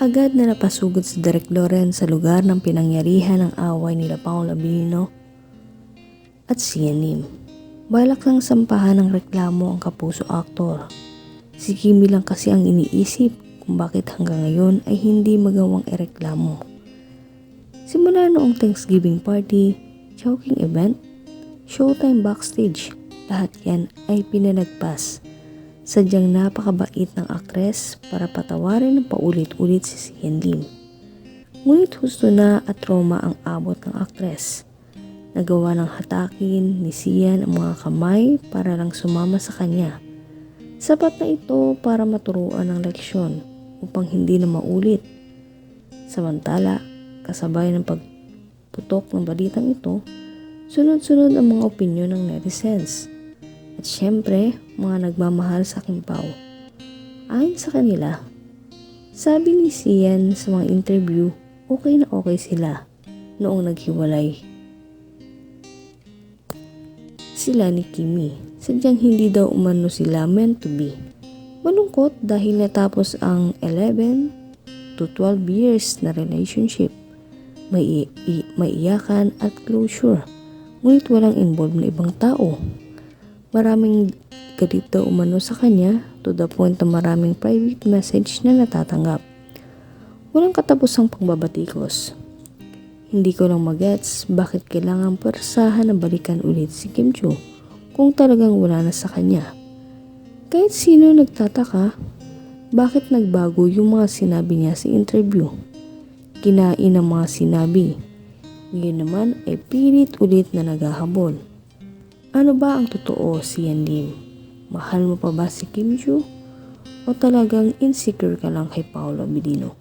Agad na napasugod si Derek Loren sa lugar ng pinangyarihan ng away nila Paolo Abilino at Sian Lim. Balak lang sampahan ng reklamo ang kapuso aktor. Si Kimi lang kasi ang iniisip kung bakit hanggang ngayon ay hindi magawang ereklamo. Simula noong Thanksgiving party, choking event, showtime backstage, lahat yan ay pinalagpas. Sadyang napakabait ng aktres para patawarin ng paulit-ulit si Sian Lim. Ngunit husto na at trauma ang abot ng aktres. Nagawa ng hatakin ni Sian ang mga kamay para lang sumama sa kanya. Sapat na ito para maturuan ng leksyon upang hindi na maulit. Samantala, kasabay ng pagputok ng balitang ito, sunod-sunod ang mga opinyon ng netizens. At syempre, mga nagmamahal sa Kimpaw. Ayon sa kanila, sabi ni Sian sa mga interview, okay na okay sila noong naghiwalay. Sila ni Kimi, sadyang hindi daw umano sila meant to be. Malungkot dahil natapos ang 11 to 12 years na relationship. May, i- may iyakan at closure, ngunit walang involved na ibang tao. Maraming galit daw umano sa kanya to the point na maraming private message na natatanggap. Walang katapusang pagbabatikos. Hindi ko lang magets bakit kailangan persahan na balikan ulit si Kim Chu kung talagang wala na sa kanya. Kahit sino nagtataka, bakit nagbago yung mga sinabi niya sa interview? Kinain ang mga sinabi. Ngayon naman ay pilit ulit na naghahabol. Ano ba ang totoo si Yan Lim? Mahal mo pa ba si Kim Chu? O talagang insecure ka lang kay Paolo Abilino?